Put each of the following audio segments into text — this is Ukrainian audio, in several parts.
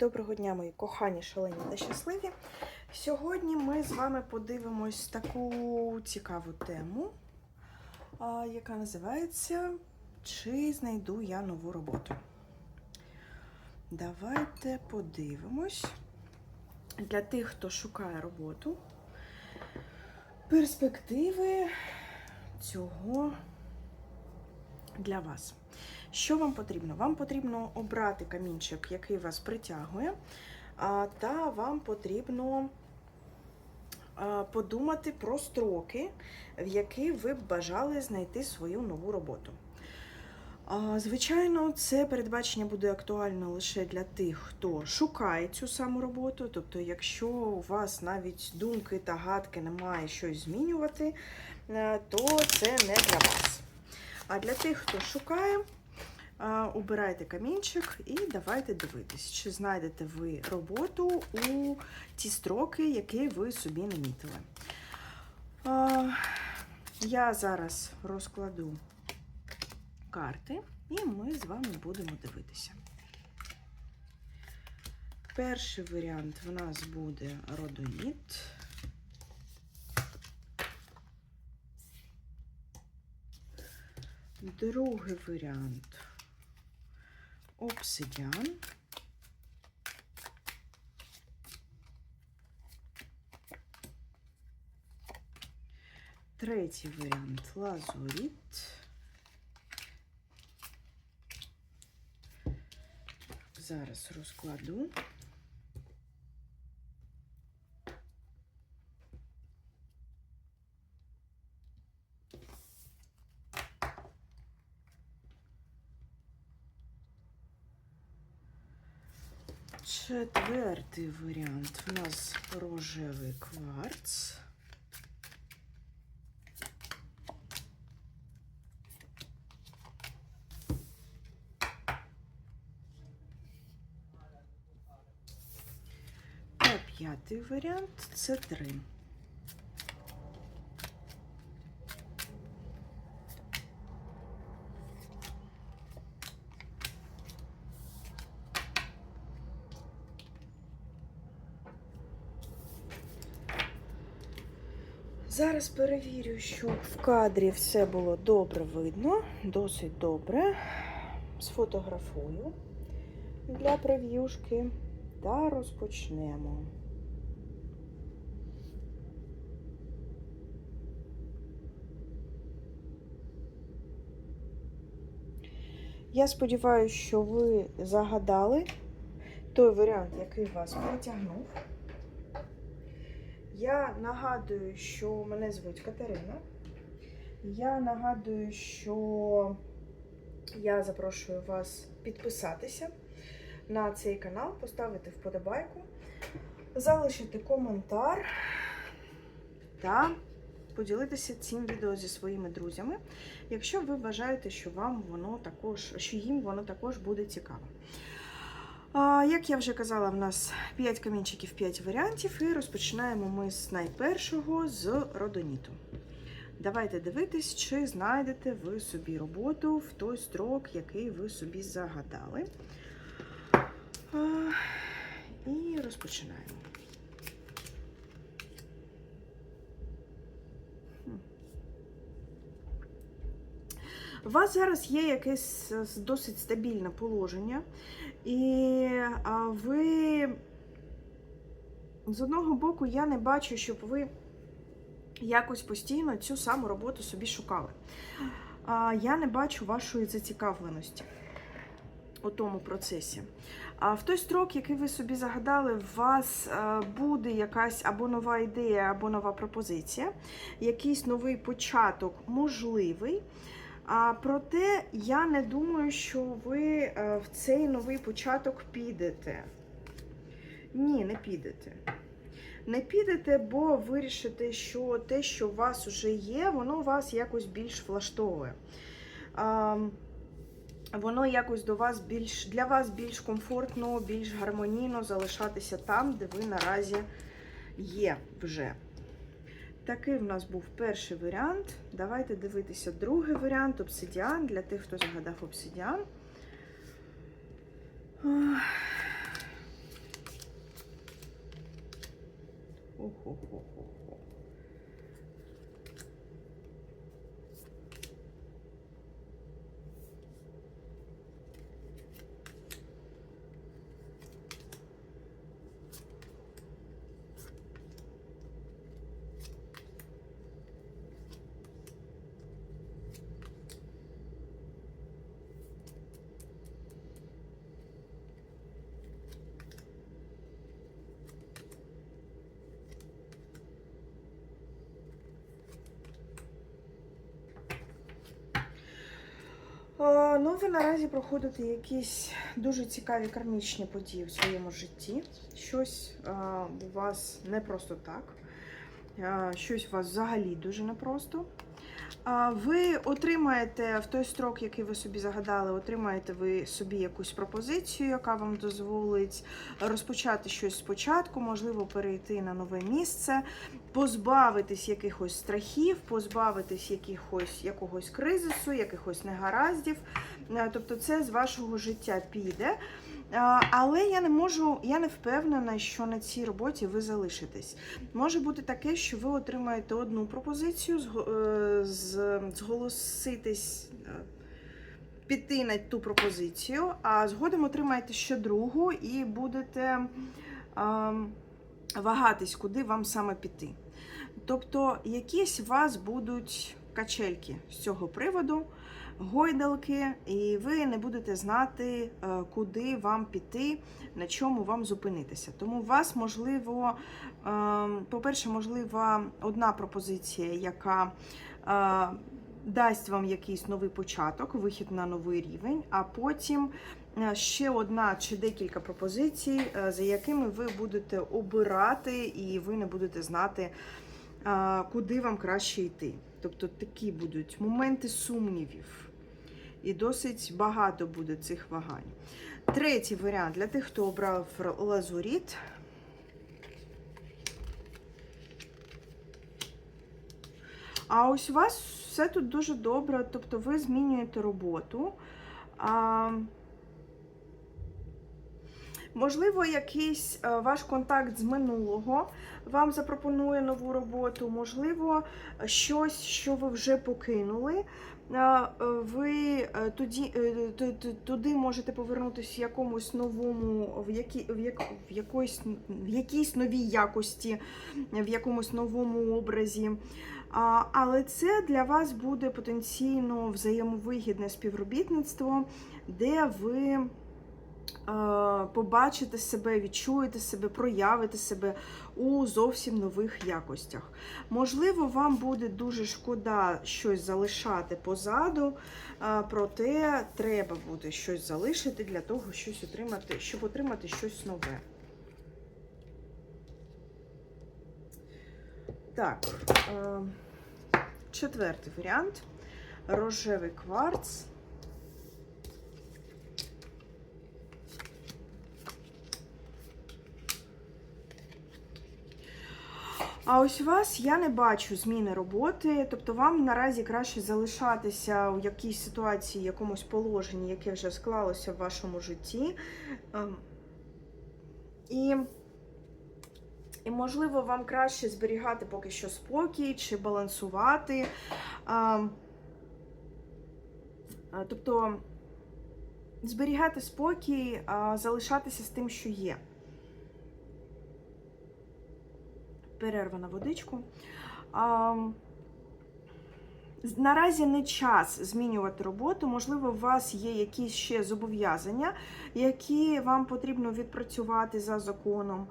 Доброго дня, мої кохані, шалені та щасливі. Сьогодні ми з вами подивимось таку цікаву тему, яка називається Чи знайду я нову роботу? Давайте подивимось. Для тих, хто шукає роботу, перспективи цього для вас. Що вам потрібно? Вам потрібно обрати камінчик, який вас притягує, та вам потрібно подумати про строки, в які ви б бажали знайти свою нову роботу. Звичайно, це передбачення буде актуально лише для тих, хто шукає цю саму роботу. Тобто, якщо у вас навіть думки та гадки немає щось змінювати, е, то це не для вас. А для тих, хто шукає, Обирайте камінчик і давайте дивитись, чи знайдете ви роботу у ті строки, які ви собі намітили. Я зараз розкладу карти, і ми з вами будемо дивитися. Перший варіант в нас буде родоніт. Другий варіант обсидіан. Третій варіант лазуріт. Зараз розкладу. Четвертий варіант у нас рожевий кварц. П'ятий варіант це три. Зараз перевірю, що в кадрі все було добре видно, досить добре. Сфотографую для прев'юшки та розпочнемо. Я сподіваюся, що ви загадали той варіант, який вас притягнув. Я нагадую, що мене звуть Катерина. Я нагадую, що я запрошую вас підписатися на цей канал, поставити вподобайку, залишити коментар та поділитися цим відео зі своїми друзями, якщо ви вважаєте, що вам воно також, що їм воно також буде цікаво. Як я вже казала, в нас 5 камінчиків, 5 варіантів, і розпочинаємо ми з найпершого з родоніту. Давайте дивитись, чи знайдете ви собі роботу в той строк, який ви собі загадали. І розпочинаємо. У вас зараз є якесь е, досить стабільне положення, і ви з одного боку я не бачу, щоб ви якось постійно цю саму роботу собі шукали. Я не бачу вашої зацікавленості у тому процесі. А в той строк, який ви собі загадали, у вас е, буде якась або нова ідея, або нова пропозиція, якийсь новий початок можливий. А проте я не думаю, що ви е, в цей новий початок підете. Ні, не підете. Не підете, бо вирішите, що те, що у вас вже є, воно вас якось більш влаштовує. Воно якось до вас більш для вас більш комфортно, більш гармонійно залишатися там, де ви наразі є вже. Такий в нас був перший варіант. Давайте дивитися другий варіант обсидіан для тих, хто загадав обсидіан. Ох-хо-хо-хо-хо. Ну, ви наразі проходите якісь дуже цікаві кармічні події в своєму житті. Щось е, у вас не просто так, е, щось у вас взагалі дуже непросто. Ви отримаєте в той строк, який ви собі загадали, отримаєте ви собі якусь пропозицію, яка вам дозволить розпочати щось спочатку, можливо, перейти на нове місце, позбавитись якихось страхів, позбавитись якихось, якогось кризису, якихось негараздів. Е, Тобто це з вашого життя піде. А, Але я не можу, я не впевнена, що на цій роботі ви залишитесь. Може бути таке, що ви отримаєте одну пропозицію, е, зголоситись, е, піти на ту пропозицію, а згодом отримаєте ще другу і будете вагатись, куди вам саме піти. Тобто, якісь у вас будуть качельки з цього приводу, гойдалки, і ви не будете знати, е, куди вам піти, на чому вам зупинитися. Тому у вас можливо, ем, по-перше, можлива одна пропозиція, яка е, дасть вам якийсь новий початок, вихід на новий рівень, а потім е, ще одна чи декілька пропозицій, за якими ви будете обирати, і ви не будете знати, куди вам краще йти. Тобто такі будуть моменти сумнівів. І досить багато буде цих вагань. Третій варіант для тих, хто обрав лазуріт. А ось у вас все тут дуже добре, тобто ви змінюєте роботу. Можливо, якийсь е, ваш контакт з минулого вам запропонує нову роботу, можливо, щось, що ви вже покинули. е, Ви е, тоді, ту- ту- туди можете повернутися в якомусь новому, в, які, в, як, в, якоїсь, в якійсь новій якості, в якомусь новому образі. Але це для вас буде потенційно взаємовигідне співробітництво, де ви побачите себе, відчуєте себе, проявите себе у зовсім нових якостях. Можливо, вам буде дуже шкода щось залишати позаду, е, проте треба буде щось залишити для того, щось отримати, щоб отримати щось нове. Так, е, четвертий варіант. Рожевий кварц. А ось у вас я не бачу зміни роботи, тобто вам наразі краще залишатися у якійсь ситуації, якомусь положенні, яке вже склалося в вашому житті. Ем, І і, можливо, вам краще зберігати поки що спокій чи балансувати. А, а, тобто зберігати спокій, залишатися з тим, що є. Перерва на водичку. А, Наразі не час змінювати роботу. Можливо, у вас є якісь ще зобов'язання, які вам потрібно відпрацювати за законом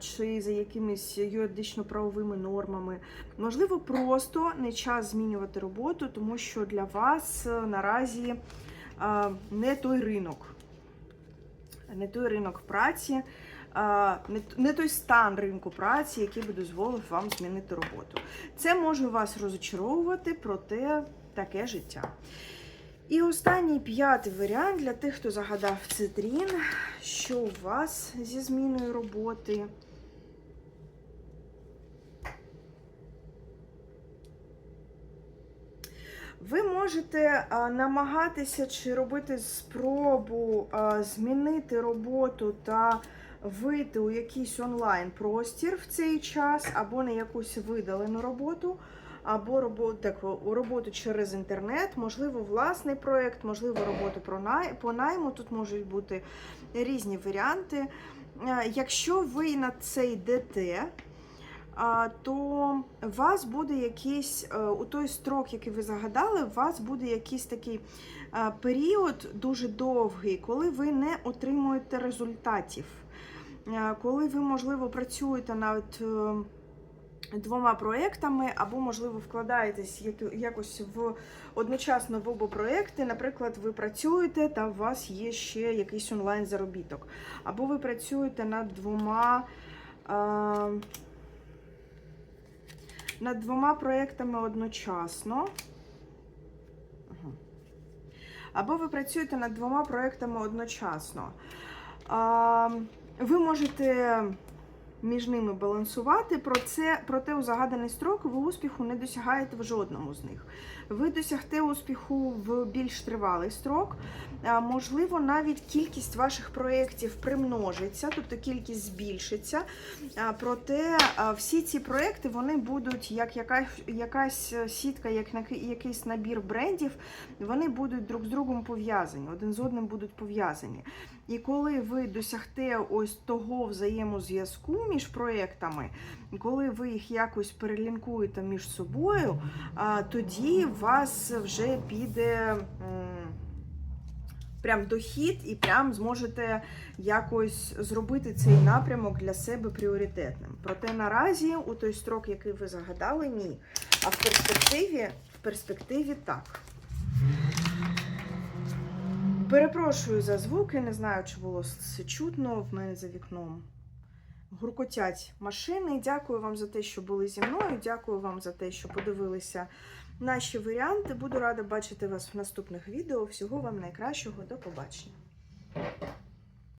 чи за якимись юридично-правовими нормами. Можливо, просто не час змінювати роботу, тому що для вас е, наразі а, не той ринок, не той ринок праці, не, той стан ринку праці, який би дозволив вам змінити роботу. Це може вас розочаровувати, проте таке життя. І останній п'ятий варіант для тих, хто загадав цитрін, що у вас зі зміною роботи. Ви можете намагатися чи робити спробу змінити роботу та вийти у якийсь онлайн простір в цей час, або на якусь видалену роботу, або роботу, так, роботу через інтернет, можливо, власний проєкт, можливо, роботу по найму. Тут можуть бути різні варіанти. Е, Якщо ви на це йдете, то у вас буде якийсь е, у той строк, який ви загадали, у вас буде якийсь такий е, період дуже довгий, коли ви не отримуєте результатів. Е, Коли ви, можливо, працюєте над е, двома проєктами, або, можливо, вкладаєтесь якось в одночасно в оба проєкти. Наприклад, ви працюєте та у вас є ще якийсь онлайн-заробіток. Або ви працюєте над двома. е, над двома проєктами одночасно. Або ви працюєте над двома проєктами одночасно. Ви можете між ними балансувати, проте, проте у загаданий строк ви успіху не досягаєте в жодному з них. Ви досягте успіху в більш тривалий строк. Можливо, навіть кількість ваших проєктів примножиться, тобто кількість збільшиться. Проте всі ці проекти вони будуть як якась, якась сітка, як якийсь набір брендів, вони будуть друг з другом пов'язані, один з одним будуть пов'язані. І коли ви досягте ось того взаємозв'язку між проектами, коли ви їх якось перелінкуєте між собою, тоді у вас вже піде. Прям дохід і прям зможете якось зробити цей напрямок для себе пріоритетним. Проте наразі у той строк, який ви загадали, ні. А в перспективі, в перспективі так. Перепрошую за звуки, не знаю, чи було це чутно в мене за вікном. Гуркотять машини. Дякую вам за те, що були зі мною. Дякую вам за те, що подивилися наші варіанти. Буду рада бачити вас в наступних відео. Всього вам найкращого. До побачення.